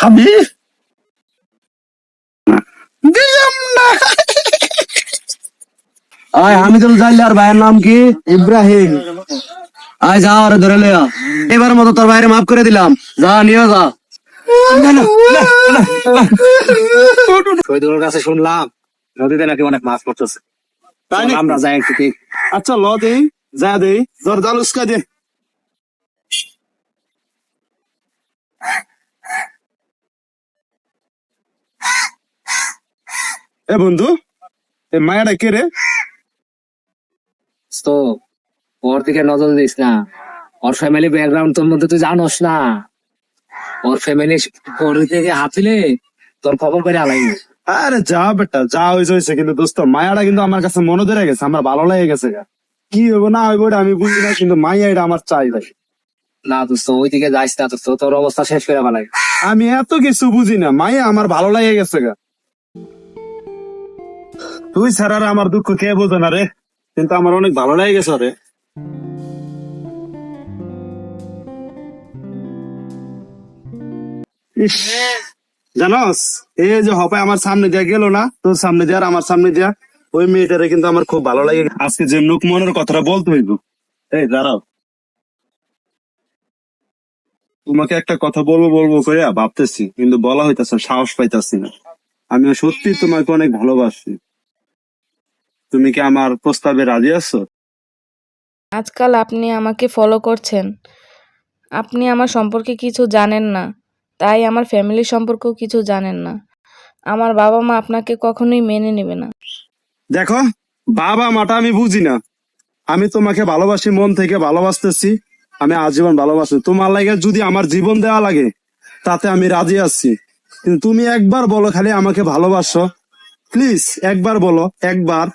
খাবি? দিলাম না। আয় আমি তো জানলে আর ভাইয়ের নাম কি? ইব্রাহিম। আয় যা আরে ধরে লিয়া এবার মতো তোর ভাইয়ের মাফ করে দিলাম। যা নিয়ে যা। শহীদুলের কাছে শুনলাম নদীতে নাকি অনেক মাছ পড়তেছে? আমরা যাই একটু আচ্ছা ল দে যা দে জোর জাল উস্কা দে। এ বন্ধু এ মায়াটা কে রে? তো ওর দিকে নজর দিস না। ওর ফ্যামিলি ব্যাকগ্রাউন্ড তোর মধ্যে তুই জানোস না। ওর ফ্যামিলি ওর থেকে তোর খবর করে আলাই আরে যা বেটা যা হয়েছে হয়েছে কিন্তু দোস্ত মায়াটা কিন্তু আমার কাছে মনে ধরে গেছে আমার ভালো লেগে গেছে গা। কি হইব না হইব আমি বুঝি না কিন্তু মাইয়া এটা আমার চাই ভাই। না দোস্ত ওই দিকে যাইস না দোস্ত তোর অবস্থা শেষ করে ফেলাই। আমি এত কিছু বুঝি না মাইয়া আমার ভালো লেগে গেছে গা। তুই ছাড়া আর আমার দুঃখ কে বোঝে না রে? কিন্তু আমার অনেক ভালো লেগে গেছে রে জানোস, এই যে হপায় আমার সামনে দিয়া গেল না, তোর সামনে দিয়া আমার সামনে দিয়া, ওই মেয়েটারে কিন্তু আমার খুব ভালো লাগে। আজকে যে লোক মনের কথাটা বলতে হইব। এই, দাঁড়াও। তোমাকে একটা কথা বলব বলব করে ভাবতেছি, কিন্তু বলা হইতেছে, সাহস পাইতাছি না। আমি সত্যি তোমাকে অনেক ভালোবাসি। তুমি কি আমার প্রস্তাবে রাজি আছো? আজকাল আপনি আমাকে ফলো করছেন। আপনি আমার সম্পর্কে কিছু জানেন না তাই আমার ফ্যামিলি সম্পর্কেও কিছু জানেন না। আমার বাবা মা আপনাকে কখনোই মেনে নেবে না। দেখো বাবা মাটা আমি বুঝি না। আমি তোমাকে ভালোবাসি মন থেকে ভালোবাসতেছি আমি আজীবন ভালোবাসি। তোমার লাগে যদি আমার জীবন দেওয়া লাগে তাতে আমি রাজি আছি। কিন্তু তুমি একবার বলো খালি আমাকে ভালোবাসো। প্লিজ একবার বলো একবার।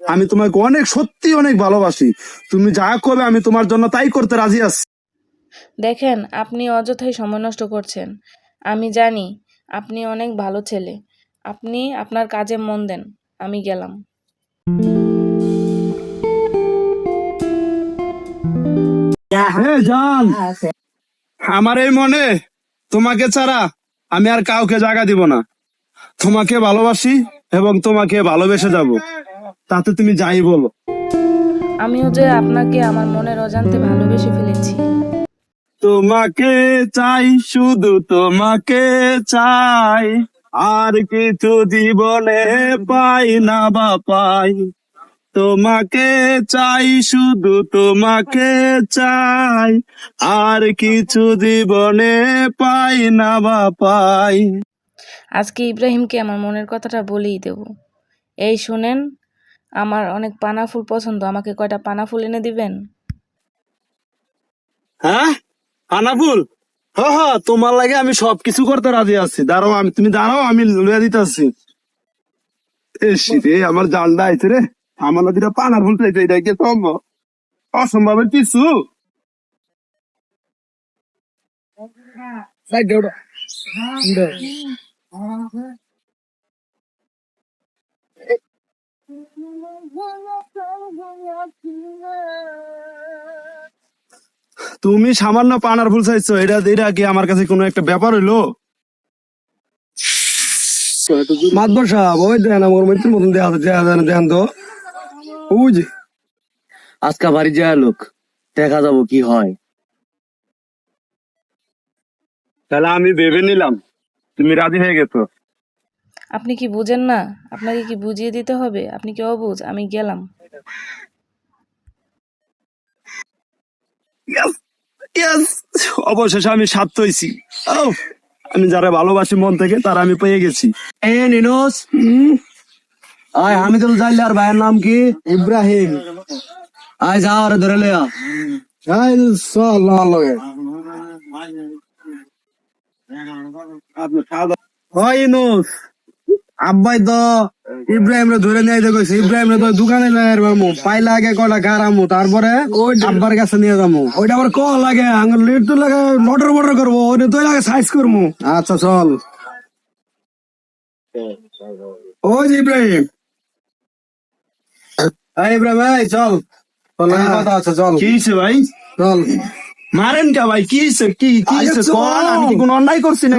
আমি তোমাকে অনেক সত্যি অনেক ভালোবাসি। তুমি যা করবে আমি তোমার জন্য তাই করতে রাজি আছি। দেখেন আপনি অযথাই সময় নষ্ট করছেন। আমি জানি আপনি অনেক ভালো ছেলে। আপনি আপনার কাজে মন দেন আমি গেলাম। জান আমার এই মনে তোমাকে ছাড়া আমি আর কাউকে জায়গা দিব না। তোমাকে ভালোবাসি এবং তোমাকে ভালোবেসে যাব। তাতে তুমি যাই বলো। আমিও যে আপনাকে আমার মনের অজান্তে ভালোবেসে ফেলেছি। তোমাকে চাই শুধু তোমাকে চাই। আর কিছু জীবনে পাই না বা পাই। তোমাকে চাই শুধু তোমাকে চাই। আর কিছু জীবনে পাই না বা পাই। আজকে ইব্রাহিমকে আমার মনের কথাটা বলেই দেব। এই শুনেন আমার অনেক পানা ফুল পছন্দ আমাকে কয়টা পানা ফুল এনে দিবেন? হ্যাঁ? আনাফুল হ হ তোমার লাগে আমি সবকিছু করতে রাজি আছি। দাঁড়াও আমি তুমি দাঁড়াও আমি লইয়া দিতেছি। রে আমার জানটা আইছে রে। আমার নদীটা পানা ফুল চাইছে এটা কি সম্ভব? অসম্ভবের কিছু? তুমি সামান্য পানার ফুল চাইছো এটা এটা কি আমার কাছে কোনো একটা ব্যাপার হইল? মাতবর সাহেব ওই দেন আমার মৃত্যুর মতন দেয়া দেন দেন তো। বুঝ আজকা বাড়ি যায় লোক দেখা যাব কি হয়। তাহলে আমি ভেবে নিলাম তুমি রাজি হয়ে গেছো? আপনি কি বুঝেন না? আপনাকে কি বুঝিয়ে দিতে হবে? আপনি কি অবুঝ? আমি গেলাম! অবশেষে আমি সাত হয়েছি আমি যারা ভালোবাসি মন থেকে তারা আমি পেয়ে গেছি। এ নিনোস আয় আমি তো জানলে আর ভাইয়ের নাম কি? ইব্রাহিম। আয় যা আরে ধরে হয় ইনুস আব্বাই তো ইব্রাহিম রে ধরে নিয়ে যাবে ইব্রাহিম রে তো দোকানে যাই মামু। পাইলা আগে কয়টা গারামু তারপরে ওই আব্বার কাছে নিয়ে যাব। ওইটা আবার ক লাগে? আঙ্গুর লিট তো লাগে লটর বটর করব ওইটা তো লাগে সাইজ করব আচ্ছা চল। ওই যে ইব্রাহিম। ইব্রাহিম এই চল। চল কথা আছে চল। কি ভাই? চল। মারেন কা ভাই? কি হইছে? কি কি হইছে? চল। কোন? আমি কি কোনো অন্যায় করছি না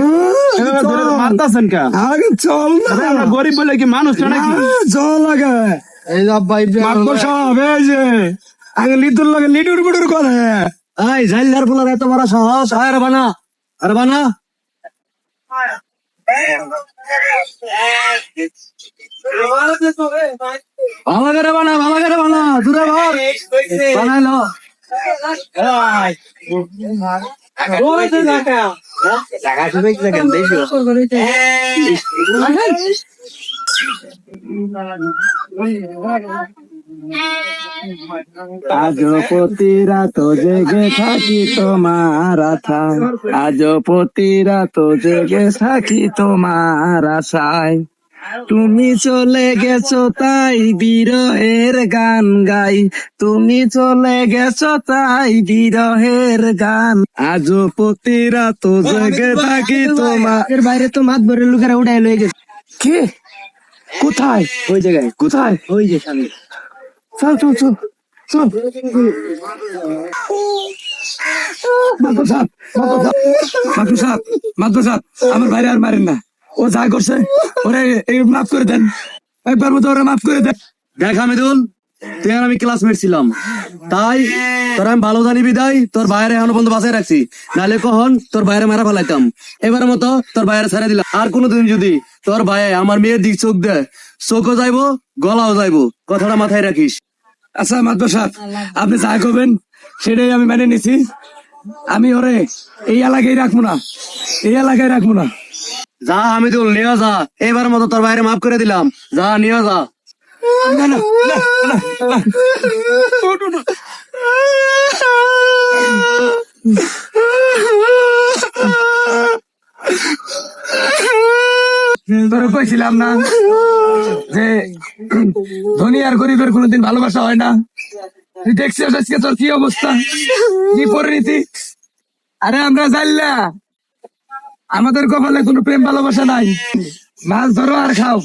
এভাবে ধরে মারতাছেন কা? আগে চল না। আমরা গরিব বলে কি মানুষ না নাকি? চল আগে। এই যে আব্বা ইব্রাহিম মাতবর সাহেব এই যে। আগে লিটুর লগে লিটুর বুটুর করে। এই জাইলার ফুলার এত বড় সাহস। আয় বানা। আরে বানা। ভালো করে বানা ভালো করে বানা। দূরে ভাগ। বানাইলো আজ প্রতি রাত জেগে থাকি তোমার আশায় আজ প্রতি রাত জেগে থাকি তোমার আশায়। তুমি চলে গেছো তাই বিরহের গান গাই। তুমি চলে গেছো তাই বিরহের গান। আজ প্রতি রাত জেগে থাকি তোমার বাইরে তো মাত ভরে লোকেরা উঠাই লয়ে গেছে। কে? কোথায়? ওই জায়গায়। কোথায়? ওই যে সামনে। চল চল চল চল। মাদুর সাহেব মাদুর সাহেব মাদুর সাহেব আমার বাইরে আর মারেন না। ও যা করছে ওরে এই মাফ করে দেন। একবার মতো ওরা মাফ করে দেন। দেখ হামিদুল তুই আর আমি ক্লাসমেট ছিলাম। তাই তোর আমি ভালো জানি বিদায় তোর বাইরে এখনও বন্ধু বাসায় রাখছি। নাহলে কখন তোর বাইরে মারা ফেলাইতাম। এবার মতো তোর বাইরে ছেড়ে দিলাম। আর কোনোদিন যদি তোর ভাই আমার মেয়ের দিক চোখ দেয় চোখও যাইবো গলাও যাইবো। কথাটা মাথায় রাখিস। আচ্ছা মাদ্র সাহেব আপনি যা করবেন সেটাই আমি মেনে নিছি। আমি ওরে এই এলাকায় রাখব না। এই এলাকায় রাখব না। যা আমি হামিদুল নিয়ে যা। এবার মতো তোর বাইরে মাফ করে দিলাম। যা নিয়ে যা। না, কইছিলাম না যে ধনী আর গরিবের কোনোদিন ভালোবাসা হয় না। তুই দেখছিস আজকে তোর কি অবস্থা? কি পরিণতি? আরে আমরা জানলা। আমাদের কপালে কোনো প্রেম ভালোবাসা নাই মাছ ধরো আর খাও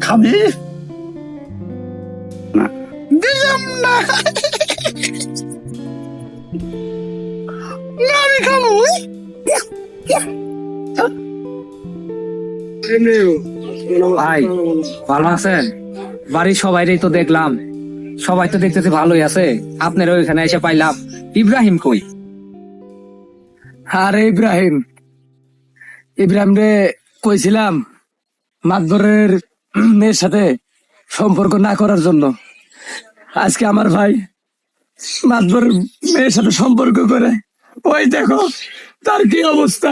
খাবি? দিলাম না। আমি খাব। ভাই ভালো আছেন? বাড়ির সবাইরই তো দেখলাম। সবাই তো দেখতেতে ভালোই আছে। আপনার ওইখানে এসে পাইলাম। ইব্রাহিম কই? আরে ইব্রাহিম। ইব্রাহিম রে কইছিলাম মাতবরের মেয়ের সাথে সম্পর্ক না করার জন্য। আজকে আমার ভাই মাতবরের মেয়ের সাথে সম্পর্ক করে। ওই দেখো তার কি অবস্থা?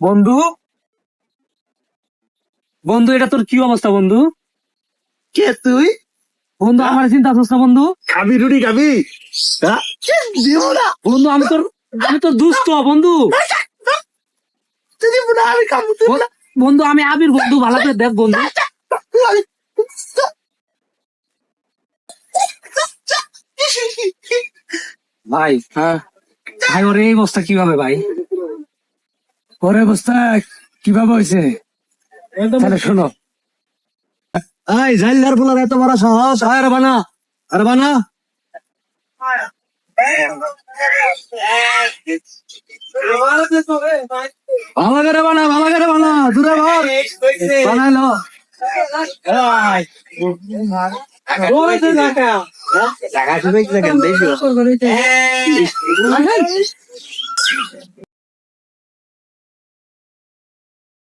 বন্ধু? বন্ধু এটা তোর কি অবস্থা বন্ধু? কে তুই? বন্ধু আমার চিন্তা করছ না বন্ধু? খাবি রুটি খাবি? হ্যাঁ? দিব না বন্ধু আমি তোর আমি তোর দুস্থ বন্ধু। বন্ধু আমি আবির বন্ধু ভালো করে দেখ বন্ধু। ভাই হ্যাঁ ভাই ওর এই অবস্থা কীভাবে ভাই? পরে অবস্থা কীভাবে হয়েছে? তাহলে শোনো এই জাইলার ফুলার এত বড় সাহস। আয় রে বানা আরে বানা ভালো করে বানা ভালো করে বানা দূরে ভাগ বানাইলো টাকা শুনে দেখেন? দেখো